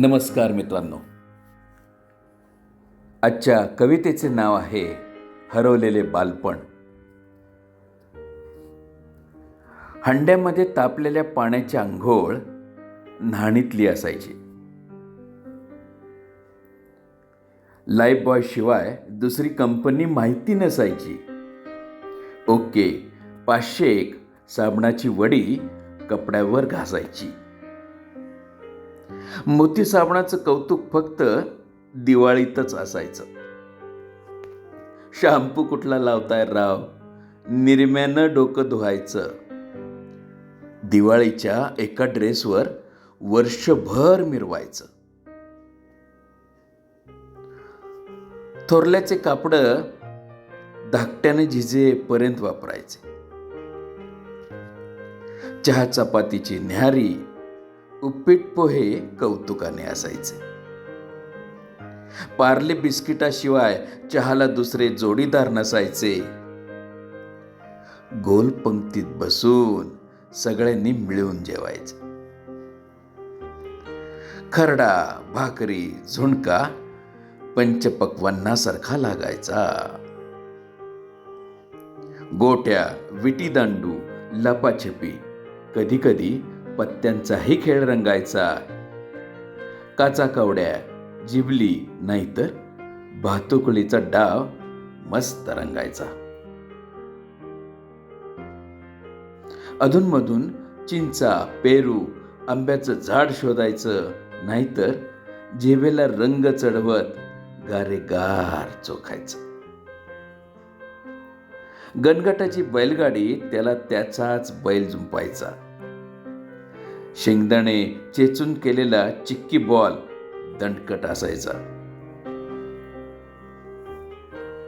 नमस्कार मित्रांनो. आजच्या कवितेचे नाव आहे हरवलेले बालपण. हंड्यामध्ये तापलेल्या पाण्याची आंघोळ न्हाणीतली असायची. लाईफ बॉय शिवाय दुसरी कंपनी माहिती नसायची. ओके पाचशे एक साबणाची वडी कपड्यावर घासायची. मोती साबणाचं कौतुक फक्त दिवाळीतच असायचं. शॅम्पू कुठला लावताय राव? निरम्यानं डोकं धुवायचं. दिवाळीच्या एका ड्रेसवर वर्षभर मिरवायचं. थोरल्याचे कापड धाकट्याने झिजेपर्यंत वापरायचे. चहा चपातीची न्याहारी उपीट पोहे कौतुकाने असायचे. पार्ले बिस्किटाशिवाय चहाला दुसरे जोडीदार नसायचे. गोल पंक्तीत बसून सगळ्यांनी मिळून जेवायचे. खरडा भाकरी झुणका पंचपक्वांनासारखा लागायचा. गोट्या विटीदांडू लपाछपी कधी कधी पत्त्यांचाही खेळ रंगायचा. काचा कवड्या जिबली नाहीतर भातुकळीचा डाव मस्त रंगायचा. अधूनमधून चिंचा पेरू आंब्याचं झाड शोधायचं नाहीतर जेवेला रंग चढवत गारेगार चोखायचं. गणगटाची बैलगाडी त्याला त्याचाच बैल झुंपायचा शेंगदाणे चेचून केलेला चिक्की बॉल दंडकट असायचा.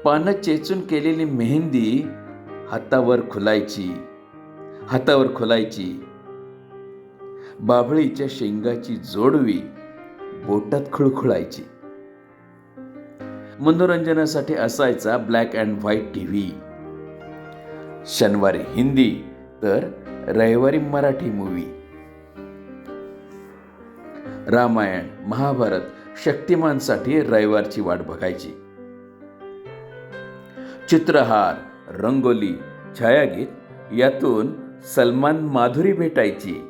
पानं चेचून केलेली मेहंदी हातावर खुलायची हातावर खुलायची. बाभळीच्या शेंगाची जोडवी बोटात खुळखुळायची. मनोरंजनासाठी असायचा black and white T V शनिवारी हिंदी तर रविवारी मराठी मूवी. रामायण महाभारत शक्तिमानसाठी रविवारची वाट बघायची. चित्रहार रंगोली छायागीत यातून सलमान माधुरी भेटायची.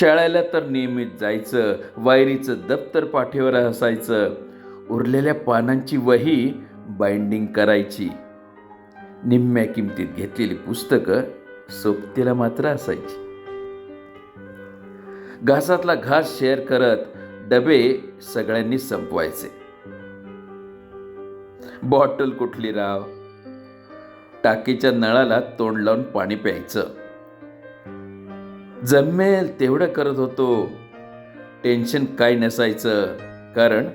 शाळेला तर नियमित जायचं वायरीचं दप्तर पाठीवर असायचं उरलेल्या पानांची वही बाइंडिंग करायची. निम्म्या किमतीत घेतलेली पुस्तकं सोबतीला मात्र असायची. घासातला घास शेअर करत डबे सगळ्यांनी संपवायचे. बॉटल कुठली राव? टाकीच्या नळाला तोंड लावून पाणी प्यायचं. जमेल तेवढं करत होतो. टेन्शन काय नसायचं कारण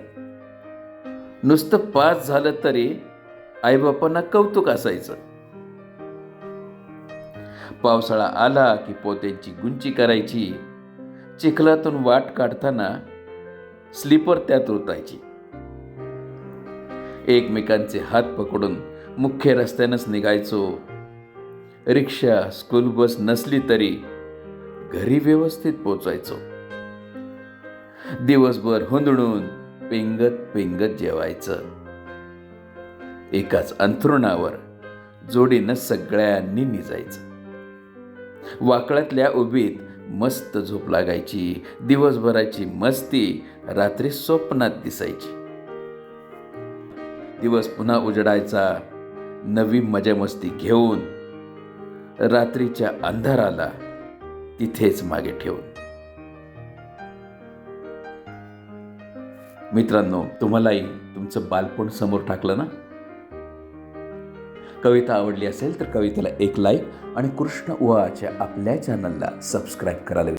नुसतं पास झालं तरी आईबापांना कौतुक असायचं. पावसाळा आला की पोत्यांची गुंची करायची. चिखलातून वाट काढताना स्लीपर त्यात रुतायची एकमेकांचे हात पकडून मुख्य रस्त्यानंच निघायचो. रिक्षा स्कूल बस नसली तरी घरी व्यवस्थित पोचायचो दिवसभर हुंदडून पेंगत पेंगत जेवायचं. एकाच अंथरुणावर जोडीनं सगळ्यांनी निजायचं. वाकळातल्या उभीत मस्त झोप लागायची दिवसभराची मस्ती रात्री स्वप्नात दिसायची. दिवस पुन्हा उजडायचा नवी मजा मस्ती घेऊन रात्रीच्या अंधाराला तिथेच मागे ठेवून. मित्रांनो तुम्हालाही तुमचं बालपण समोर टाकलं ना? कविता आवडली असेल तर कवितेला एक लाईक आणि कृष्ण उहाच्या आपल्या चॅनलला सबस्क्राईब करायला